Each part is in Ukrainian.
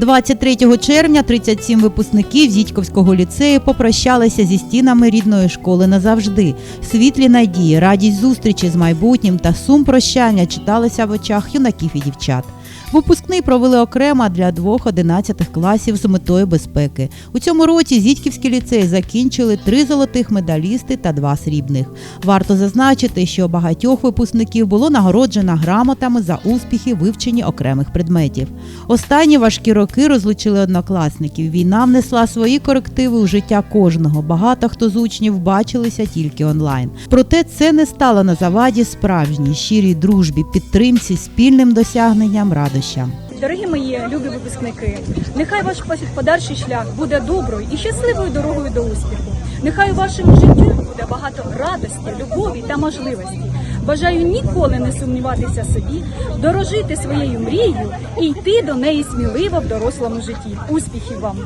23 червня 37 випускників Зітьковського ліцею попрощалися зі стінами рідної школи назавжди. Світлі надії, радість зустрічі з майбутнім та сум прощання читалися в очах юнаків і дівчат. Випускний провели окремо для двох 11 класів з метою безпеки. У цьому році Зітьківський ліцей закінчили три золотих медалісти та два срібних. Варто зазначити, що багатьох випускників було нагороджено грамотами за успіхи в вивченні окремих предметів. Останні важкі роки розлучили однокласників. Війна внесла свої корективи у життя кожного. Багато хто з учнів бачилися тільки онлайн. Проте це не стало на заваді справжній щирій дружбі, підтримці, спільним досягненням радощам. Дорогі мої любі випускники, нехай ваш подальший шлях буде доброю і щасливою дорогою до успіху. Нехай у вашому житті буде багато радості, любові та можливості. Бажаю ніколи не сумніватися собі, дорожити своєю мрією і йти до неї сміливо в дорослому житті. Успіхів вам!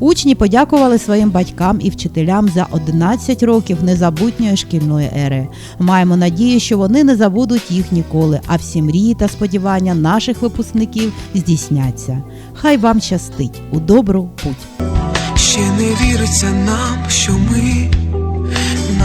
Учні подякували своїм батькам і вчителям за 11 років незабутньої шкільної ери. Маємо надію, що вони не забудуть їх ніколи, а всі мрії та сподівання наших випускників здійсняться. Хай вам щастить у добру путь. Ще не віриться нам, що ми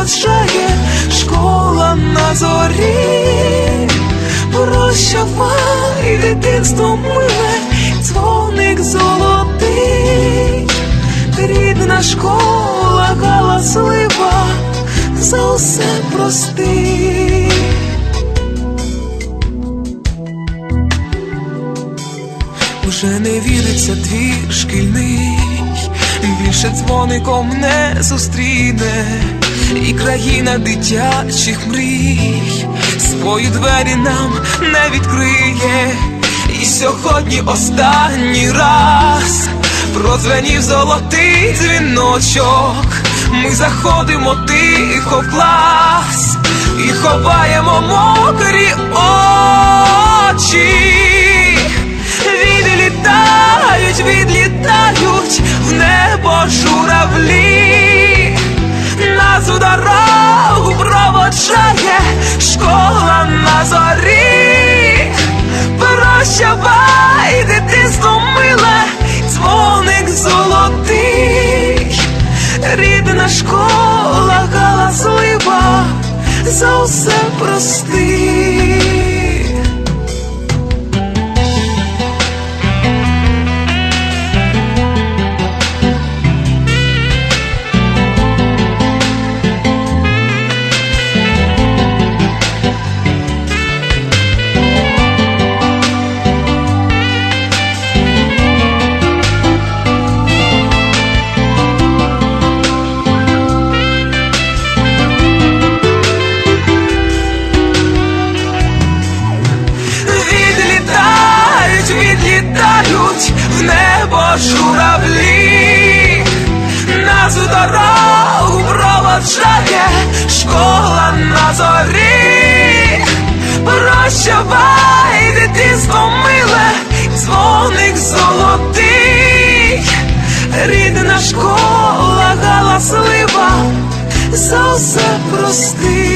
проводжає школа на зорі. Прощавай, дитинство миле, дзвоник золотий, рідна школа галаслива, за усе прости. Уже не віриться двір шкільний, більше дзвоником не зустріне, і країна дитячих мрій свої двері нам не відкриє. І сьогодні останній раз продзвенів золотий дзвіночок. Ми заходимо тихо в клас і ховаємо за прости. Небо журавлі, нас у дорогу проводжає школа на зорі. Прощавай, дитинство миле, дзвоник золотий, рідна школа галаслива, за все прости.